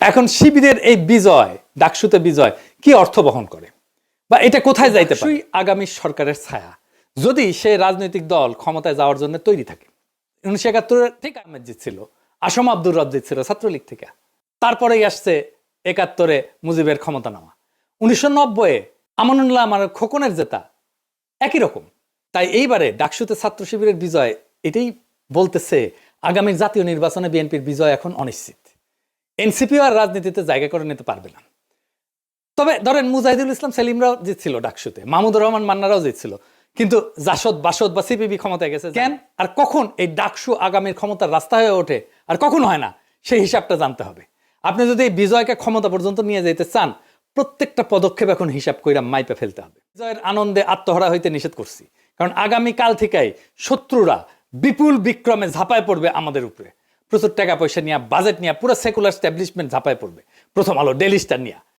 এখন শিবিরের এই বিজয়, ডাকসুতে বিজয়, কি অর্থ বহন করে? বা এটা কোথায় যাইতে পারে? আগামী সরকারের ছায়া। যদি সে রাজনৈতিক দল ক্ষমতায় যাওয়ার জন্য তৈরি থাকে। উনিশশো একাত্তরে ঠিক আহমেদ জিতছিল আসম আব্দুর রব জিতছিল ছাত্রলীগ থেকে। তারপরেই আসছে একাত্তরে মুজিবের ক্ষমতা নেওয়া উনিশশো নব্বইয়ে আমানুল্লাহ আমার খোকনের জেতা। একই রকম। তাই এইবারে ডাকসুতে ছাত্র শিবিরের বিজয়, এটাই বলতেছে আগামী জাতীয় নির্বাচনে বিএনপির বিজয় এখন অনিশ্চিত। এনসিপিও আর রাজনীতিতে জায়গা করে নিতে পারবে না। তবে ধরেন মুজাহিদুল ইসলাম সেলিমরাও জিতছিল ডাকসুতে, মাহমুদুর রহমান মান্নারাও জিতছিল। কিন্তু জাসদ, বাসদ বা সিপিবি ক্ষমতায় গেছে, কেন? আর কখন এই ডাকসু আগামীর ক্ষমতার রাস্তা হয়ে ওঠে? আর কখন হয় না? সেই হিসাবটা জানতে হবে। আপনি যদি এই বিজয়কে ক্ষমতা পর্যন্ত নিয়ে যেতে চান, প্রত্যেকটা পদক্ষেপ এখন হিসাব কইরা মাইপে ফেলতে হবে। বিজয়ের আনন্দে আত্মহারা হইতে নিষেধ করছি। কারণ আগামীকাল থেকেই শত্রুরা বিপুল বিক্রমে ঝাঁপায় পড়বে আমাদের উপরে। প্রচুর টাকা পয়সা নিয়ে বাজেট নিয়ে, পুরো সেকুলার স্ট্যাবলিশমেন্ট ঝাঁপায় পড়বে। প্রথম আলো ডেলি স্টার নিয়ে।